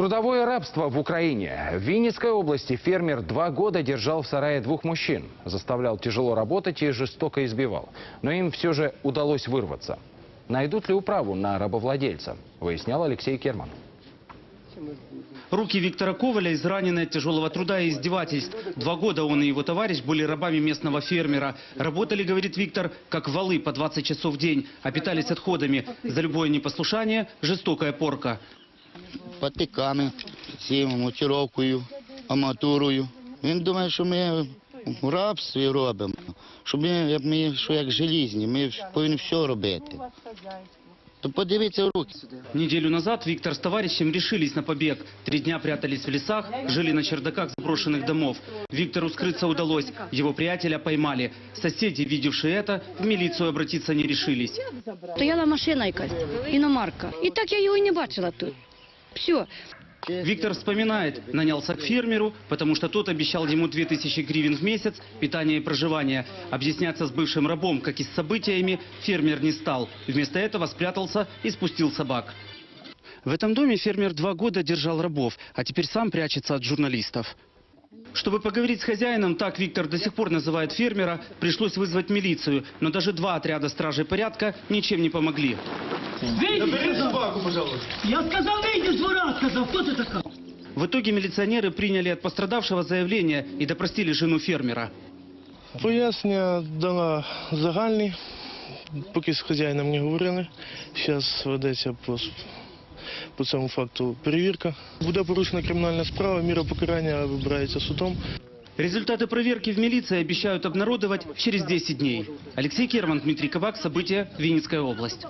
Трудовое рабство в Украине. В Винницкой области фермер два года держал в сарае двух мужчин. Заставлял тяжело работать и жестоко избивал. Но им все же удалось вырваться. Найдут ли управу на рабовладельца? Выяснял Алексей Керман. Руки Виктора Коваля изранены от тяжелого труда и издевательств. Два года он и его товарищ были рабами местного фермера. Работали, говорит Виктор, как валы по 20 часов в день, а питались отходами. За любое непослушание – жестокая порка патиками, цим, мутіровкою, аматурою. Він думає, що ми в рабстві робимо, що ми, як ми що як желізні, ми повинні все робити. То подивіться в руки. Неделю назад Виктор с товарищем решились на побег. Три дня прятались в лесах, жили на чердаках заброшенных домов. Виктору скрыться удалось. Его приятеля поймали. Соседи, видевшие это, в милицию обратиться не решились. Стояла машина якась, іномарка. І так я його і не бачила тут. Все. Виктор вспоминает, нанялся к фермеру, потому что тот обещал ему 2000 гривен в месяц, питание и проживание. Объясняться с бывшим рабом, как и с событиями, фермер не стал. Вместо этого спрятался и спустил собак. В этом доме фермер два года держал рабов, а теперь сам прячется от журналистов. Чтобы поговорить с хозяином, так Виктор до сих пор называет фермера, пришлось вызвать милицию. Но даже два отряда стражей порядка ничем не помогли. Выйди, собаку, пожалуйста. Я сказал, выйди с двора, сказал, кто ты такая? В итоге милиционеры приняли от пострадавшего заявление и допросили жену фермера. Пояснення дала загальні, поки з хазяїном не говорили. Зараз ведеться по, с- по цьому факту перевірка. Буде порушена кримінальна справа, міра покарання вибирається судом. Результаты проверки в милиции обещают обнародовать через 10 дней. Алексей Керман, Дмитрий Кабак. События. Винницкая область.